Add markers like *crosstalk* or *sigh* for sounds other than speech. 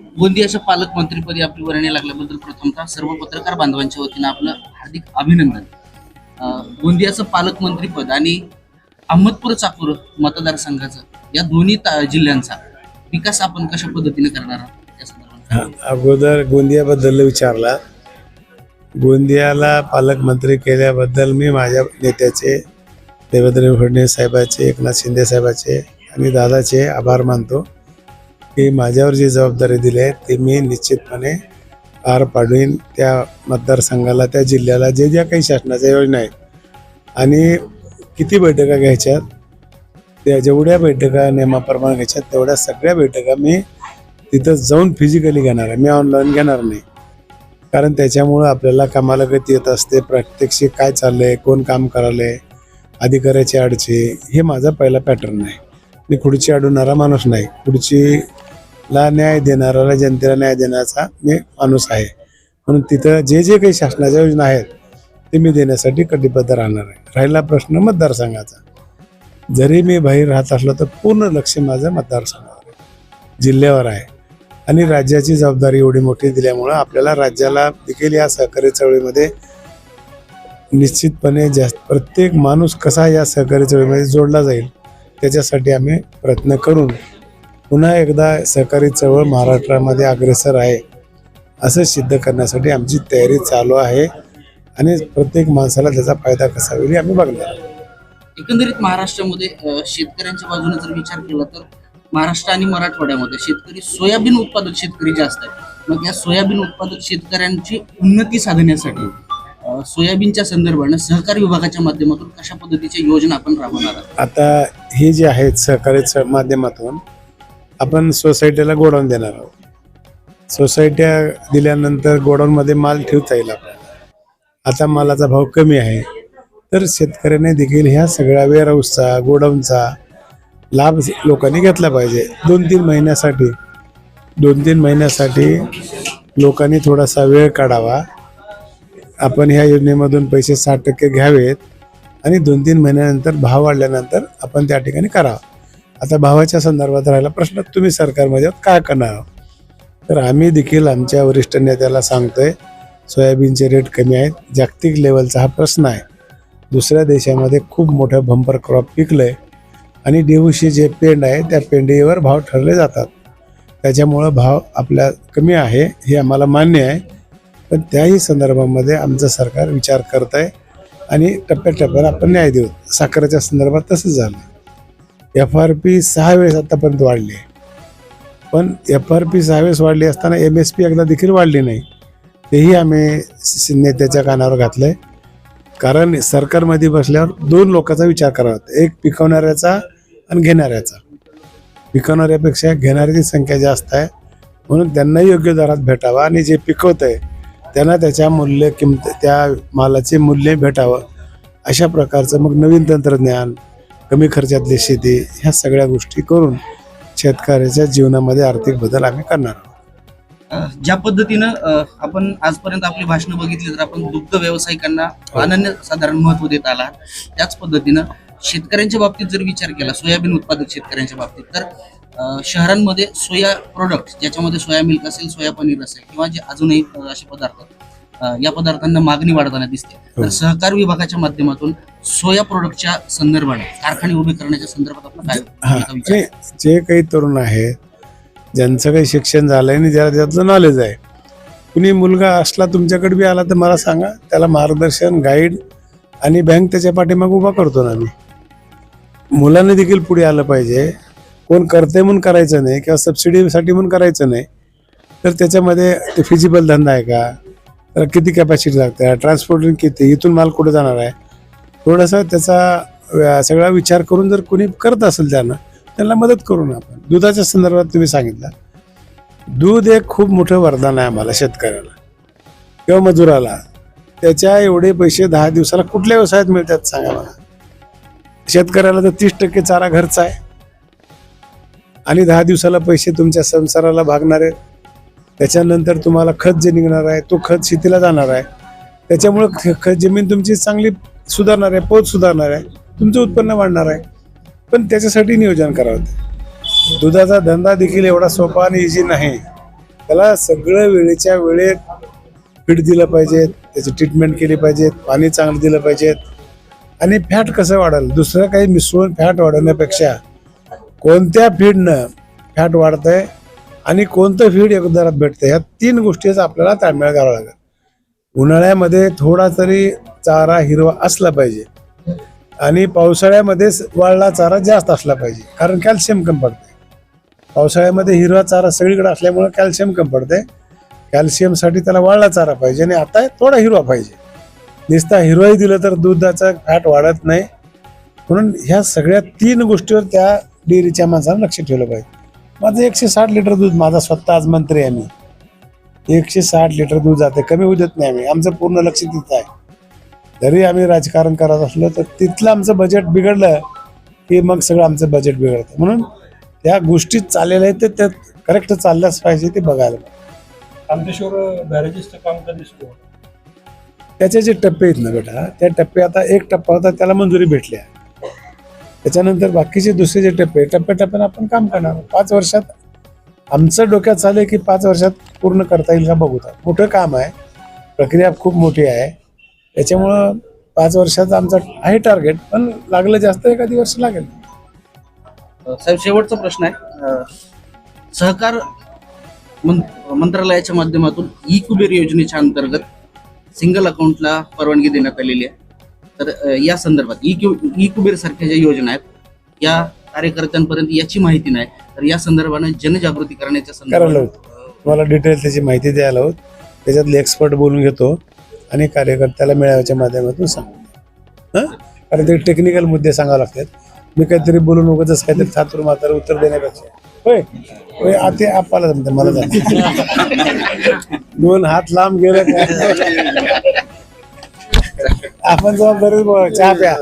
गोंदियाच्या पालकमंत्रीपदी आपली वर्णी लागल्याबद्दल प्रथमतः सर्व पत्रकार बांधवांच्या वतीनं आपलं हार्दिक अभिनंदन. गोंदियाचं पालकमंत्रीपद आणि अहमदपूर चाकूर मतदारसंघाचं या दोन्ही ता- जिल्ह्यांचा विकास आपण कशा पद्धतीने करणार आहोत? अगोदर गोंदियाबद्दल विचारला. गोंदियाला पालकमंत्री केल्याबद्दल मी माझ्या नेत्याचे देवेंद्र फडणवीस साहेबाचे एकनाथ शिंदे साहेबाचे आणि दादाचे आभार मानतो. की माझ्यावर जी जबाबदारी दिली आहे ती मी निश्चितपणे पार पाडवीन त्या मतदारसंघाला त्या जिल्ह्याला जे ज्या काही शासनाच्या योजना आहेत. आणि किती बैठका घ्यायच्यात त्या जेवढ्या बैठका नियमाप्रमाणे घ्यायच्यात तेवढ्या सगळ्या बैठका मी तिथं जाऊन फिजिकली घेणार आहे. मी ऑनलाईन घेणार नाही. कारण त्याच्यामुळं आपल्याला कामाला गती येत असते. प्रत्यक्षी काय चाललंय कोण काम करायलंय अधिकाऱ्याची अडचे हे माझा पहिला पॅटर्न आहे मी खुर्ची अडवणारा माणूस नाही. ला न्याय देणाऱ्याला जनतेला न्याय देण्याचा मी माणूस आहे. म्हणून तिथं जे जे काही शासनाच्या योजना आहेत ते मी देण्यासाठी कटिबद्ध राहणार आहे. राहिला प्रश्न मतदारसंघाचा. जरी मी बाहेर राहत असलो तर पूर्ण लक्ष माझं मतदारसंघावर आहे. जिल्ह्यावर आहे. आणि राज्याची जबाबदारी एवढी मोठी दिल्यामुळं आपल्याला राज्याला देखील या सहकारी चळवळीमध्ये निश्चितपणे जास्त प्रत्येक माणूस कसा या सहकारी चळवळीमध्ये जोडला जाईल त्याच्यासाठी आम्ही प्रयत्न करून पुन्हा एकदा सहकारी चळवळ महाराष्ट्रामध्ये अग्रेसर आहे असं सिद्ध करण्यासाठी आमची तयारी चालू आहे आणि प्रत्येक माणसाला त्याचा फायदा कसा होईल आम्ही बघणार आहोत. एकंदरीत महाराष्ट्रामध्ये शेतकऱ्यांच्या बाजूने जर विचार केला तर महाराष्ट्र आणि मराठवाड्यामध्ये शेतकरी सोयाबीन उत्पादक शेतकरी जास्त आहेत मग या सोयाबीन उत्पादक शेतकऱ्यांची उन्नती साधण्यासाठी सोयाबीनच्या संदर्भानं सहकारी विभागाच्या माध्यमातून कशा पद्धतीच्या योजना आपण राबवणार आहात आता हे जे आहेत सहकारी माध्यमातून आपण सोसायटीला गोडाऊन देणार आहोत. सोसायट्या दिल्यानंतर गोडाऊनमध्ये माल ठेवता येईल आपल्याला. आता मालाचा भाव कमी आहे. तर शेतकऱ्याने देखील ह्या सगळ्या वेअरहाऊसचा गोडाऊनचा लाभ लोकांनी घेतला पाहिजे. दोन तीन महिन्यासाठी दोन तीन महिन्यासाठी लोकांनी थोडासा वेळ काढावा. आपण ह्या योजनेमधून पैसे साठ टक्के घ्यावेत आणि दोन तीन महिन्यानंतर भाव वाढल्यानंतर आपण त्या ठिकाणी करावं. आता भावाच्या संदर्भात राहिला प्रश्न तुम्ही सरकारमध्ये आहात, काय करणार आहात? तर आम्ही देखील आमच्या वरिष्ठ नेत्याला सांगतोय सोयाबीनचे रेट कमी आहेत जागतिक लेवलचा हा प्रश्न आहे. दुसऱ्या देशामध्ये खूप मोठं बंपर क्रॉप पिकलंय आणि देऊशी जे पेंड आहे त्या पेंडीवर भाव ठरले जातात. त्याच्यामुळं भाव आपल्या कमी आहे हे आम्हाला मान्य आहे. पण त्याही संदर्भामध्ये आमचं सरकार विचार करत आहे आणि टप्प्याटप्प्यावर आपण न्याय देऊ. साखरेच्या संदर्भात तसंच झालं एफ आर पी सहा वेळेस आतापर्यंत वाढली आहे. पण एफ आर पी सहा वेळेस वाढली असताना एम एस पी एकदा देखील वाढली नाही. तेही आम्ही नेत्याच्या कानावर घातलंय. कारण सरकारमध्ये बसल्यावर दोन लोकांचा विचार करावा एक पिकवणाऱ्याचा आणि घेणाऱ्याचा. पिकवणाऱ्यापेक्षा घेणाऱ्याची संख्या जास्त आहे. म्हणून त्यांना योग्य दरात भेटावा आणि जे पिकवत आहे त्यांना त्याच्या मूल्य किंमत त्या मालाचे मूल्य भेटावं अशा प्रकारचं मग नवीन तंत्रज्ञान कमी खर्चातली शेती ह्या सगळ्या गोष्टी करून शेतकऱ्याच्या जीवनामध्ये आर्थिक बदल आम्ही करणार आहोत. ज्या पद्धतीनं आपण आजपर्यंत आपली भाषणं बघितली तर आपण दुग्ध व्यावसायिकांना अनन्य साधारण महत्त्व देत आला त्याच पद्धतीनं शेतकऱ्यांच्या बाबतीत जर विचार केला सोयाबीन उत्पादक शेतकऱ्यांच्या बाबतीत तर शहरांमध्ये सोया प्रोडक्ट ज्याच्यामध्ये सोया मिल्क असेल सोया पनीर असेल किंवा जे अजूनही असे पदार्थ या पदार्थांना मागणी वाढताना दिसते. तर हो. सहकार विभागाच्या माध्यमातून सोया प्रोडक्टच्या संदर्भाने कारखाने उभे करण्याच्या संदर्भात काय जे काही तरुण आहेत ज्यांचं काही शिक्षण झालंय आणि ज्याला त्यातलं नॉलेज आहे कुणी मुलगा असला तुमच्याकडे बी आला तर मला सांगा त्याला मार्गदर्शन गाईड आणि बँक त्याच्या पाठीमागे उभा करतो ना मी. मुलांनी देखील पुढे आलं पाहिजे. कोण करते म्हणून करायचं नाही किंवा सबसिडीसाठी म्हणून करायचं नाही तर त्याच्यामध्ये ते फिजिबल धंदा आहे का? तर किती कॅपॅसिटी लागते? ट्रान्सपोर्टिंग किती? इथून माल कुठे जाणार आहे? थोडासा त्याचा सगळा विचार करून जर कोणी करत असेल त्यांना त्यांना मदत करू ना आपण. दुधाच्या संदर्भात तुम्ही सांगितलं. दूध एक खूप मोठं वरदान आहे आम्हाला शेतकऱ्याला. किंवा मजुराला. त्याच्या एवढे पैसे दहा दिवसाला कुठल्या व्यवसायात मिळतात सांगा मला. शेतकऱ्याला तर तीस टक्के चारा घरचा आहे. आणि दहा दिवसाला पैसे तुमच्या संसाराला भागणारे त्याच्यानंतर तुम्हाला खत जे निघणार आहे तो खत शेतीला जाणार आहे. त्याच्यामुळं ख- खत जमीन तुमची चांगली सुधारणार आहे पोत सुधारणार आहे तुमचं उत्पन्न वाढणार आहे. पण त्याच्यासाठी नियोजन करावं दुधाचा धंदा देखील एवढा सोपा आणि इझी नाही. त्याला सगळं वेळेच्या वेळेत फीड दिलं पाहिजे त्याची ट्रीटमेंट केली पाहिजेत पाणी चांगलं दिलं पाहिजेत आणि फॅट कसं वाढेल? दुसरं काही मिसळून फॅट वाढवण्यापेक्षा कोणत्या फीडनं फॅट वाढतंय आणि कोणतं फीड एक दरात भेटतं ह्या तीन गोष्टीचा आपल्याला ताळमेळ घालावा लागेल. उन्हाळ्यामध्ये थोडा तरी चारा हिरवा असला पाहिजे. आणि पावसाळ्यामध्ये वाळला चारा जास्त असला पाहिजे कारण कॅल्शियम कमी पडते पावसाळ्यामध्ये हिरवा चारा सगळीकडे असल्यामुळे कॅल्शियम कमी पडते कॅल्शियमसाठी त्याला वाळला चारा पाहिजे आणि आता थोडा हिरवा पाहिजे. नुसता हिरवाही दिलं तर दुधाचा फॅट वाढत नाही. म्हणून ह्या सगळ्या तीन गोष्टीवर त्या डेअरीच्या माणसानं लक्ष ठेवलं पाहिजे. माझं एकशे साठ लिटर दूध माझा स्वतः आज मंत्री आहे मी. एकशे साठ लिटर दूध जाते कमी होऊ देत नाही आम्ही. आमचं पूर्ण लक्ष तिथं आहे. जरी आम्ही राजकारण करत असलो तर तिथलं आमचं बजेट बिघडलं की मग सगळं आमचं बजेट बिघडतं. म्हणून त्या गोष्टी चाललेल्या आहेत ते त्यात करेक्ट चालल्याच पाहिजे ते बघायला बॅरेजेसचं काम कधी सुरू होतं? त्याचे जे टप्पे आहेत ना बेटा त्या टप्पे आता एक टप्पा होता त्याला मंजुरी भेटली आहे. त्याच्यानंतर बाकीचे दुसरे जे टप्पे टप्प्याटप्प्यानं आपण काम करणार. पाच वर्षात आमचं डोक्यात चालू की पाच वर्षात पूर्ण करता येईल का बघू आता. मोठं काम आहे. प्रक्रिया खूप मोठी आहे. त्याच्यामुळं पाच वर्षात आमचं आहे टार्गेट पण लागलं जास्त एखादी वर्ष लागेल? साहेब शेवटचा प्रश्न आहे. सहकार मं- मंत्रालयाच्या माध्यमातून ई कुबेर योजनेच्या अंतर्गत सिंगल अकाउंटला परवानगी देण्यात आलेली आहे. तर या संदर्भात ई क्यू ई कुबेर सारख्या ज्या योजना आहेत या कार्यकर्त्यांपर्यंत याची माहिती नाही. तर या संदर्भानं जनजागृती करण्याच्या करायला संदर्भात तुम्हाला डिटेल त्याची माहिती द्यायला होत त्याच्यातले एक्सपर्ट बोलून घेतो आणि कार्यकर्त्याला मेळाव्याच्या माध्यमातून सांगतो. हं? कारण ते टेक्निकल मुद्दे सांगावे लागतात. मी काहीतरी बोलून उगाच काहीतरी थातूर म्हातार उत्तर देण्यापेक्षा. होय? होय आ ते आपाला जमतं मला जमतं. *laughs* दोन हात लांब गेले. काय आपण जबाबदारी चहा प्या.